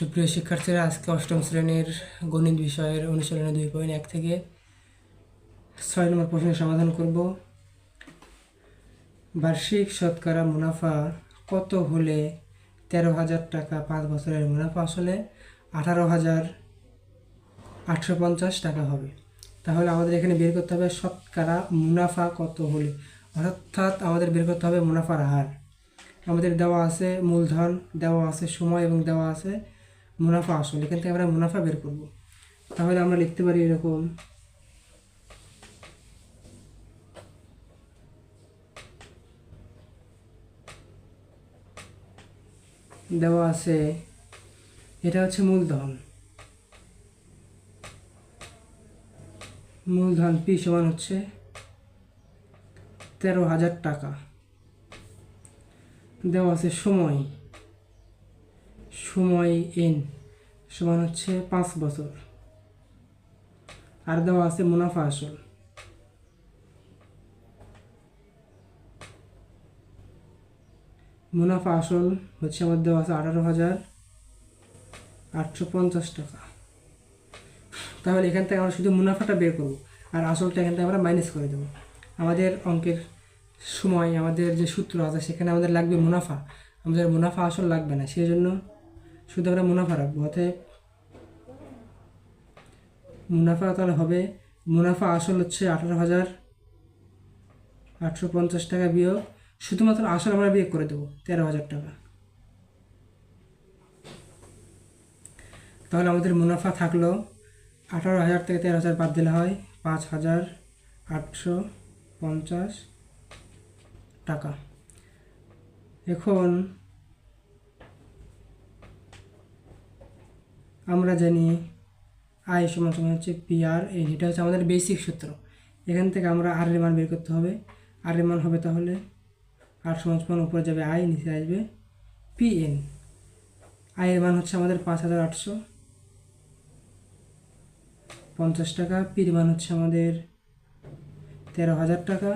সুপ্রিয় শিক্ষার্থীরা, আজকে অষ্টম শ্রেণির গণিত বিষয়ের অনুশীলনে দুই পয়েন্ট এক থেকে ছয় নম্বর প্রশ্নের সমাধান করব। বার্ষিক শতকরা মুনাফা কত হলে তেরো হাজার টাকা পাঁচ বছরের মুনাফা আসলে? আঠারো হাজার আটশো পঞ্চাশ টাকা হবে। তাহলে আমাদের এখানে বের করতে হবে শতকরা মুনাফা কত হলে? অর্থাৎ আমাদের বের করতে হবে মুনাফার হার। আমাদের দেওয়া আছে মূলধন, দেওয়া আছে সময় এবং দেওয়া আছে মুনাফা আসল, এখান থেকে আমরা মুনাফা বের করব। তাহলে আমরা লিখতে পারি এরকম, দেওয়া আছে, এটা হচ্ছে মূলধন। মূলধন পি সমান হচ্ছে তেরো হাজার টাকা। দেওয়া আছে সময় সময় এন। সমান হচ্ছে পাঁচ বছর। আর দেওয়া আছে মুনাফা আসল। মুনাফা আসল হচ্ছে আমার দেওয়া আছে আঠারো হাজার আটশো পঞ্চাশ টাকা। তাহলে এখান থেকে আমরা শুধু মুনাফাটা বের করব আর আসলটা এখান থেকে আমরা মাইনাস করে দেবো। আমাদের অঙ্কের সময়, আমাদের যে সূত্র আছে, সেখানে আমাদের লাগবে মুনাফা। আমাদের মুনাফা আসল লাগবে না সেই জন্য শুধু আমরা মুনাফা রাখব, অতএব মুনাফা তাহলে হবে, মুনাফা আসল হচ্ছে আঠারো হাজার আটশো পঞ্চাশ টাকা বিয়োগ, শুধুমাত্র আসল আমরা বিয়োগ করে দেবো, তেরো হাজার টাকা। তাহলে আমাদের মুনাফা থাকল আঠারো হাজার থেকে তেরো হাজার বাদ দিলে হয় পাঁচ হাজার আটশো পঞ্চাশ টাকা। এখন আমরা জানি আয় সমান সমান হচ্ছে পি আর এন এটা হচ্ছে আমাদের বেসিক সূত্র। এখান থেকে আমরা আর এর মান বের করতে হবে। আর এর মান হবে তাহলে আর সমান সমান উপরে যাবে আই নিচে আসবে পি এন আয়ের মান হচ্ছে আমাদের পাঁচ হাজার আটশো। পঞ্চাশ টাকা পির মান হচ্ছে আমাদের তেরো হাজার টাকা।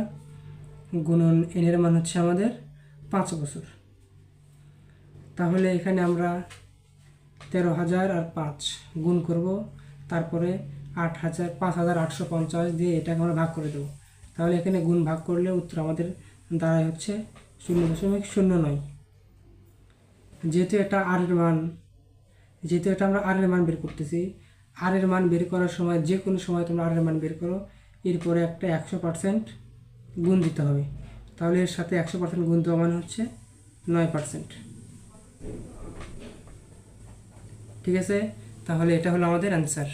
গুণন এনের মান হচ্ছে আমাদের পাঁচ বছর। তাহলে এখানে আমরা তেরো হাজার আর পাঁচ গুণ করব, তারপরে আট হাজার, পাঁচ হাজার আটশো পঞ্চাশ দিয়ে এটাকে আমরা ভাগ করে দেবো। তাহলে এখানে গুণ ভাগ করলে উত্তর আমাদের দাঁড়ায় হচ্ছে শূন্য দশমিক শূন্য নয়। যেহেতু এটা আর এর মান, যেহেতু এটা আমরা আর এর মান বের করতেছি আর এর মান বের করার সময় যে কোনো সময় তোমরা আর এর মান বের করো, এরপরে একটা একশো পার্সেন্ট গুণ দিতে হবে। তাহলে এর সাথে একশো পার্সেন্ট গুণ দেওয়া মানে হচ্ছে নয় পার্সেন্ট। ঠিক আছে? তাহলে এটা হলো আমাদের অ্যান্সার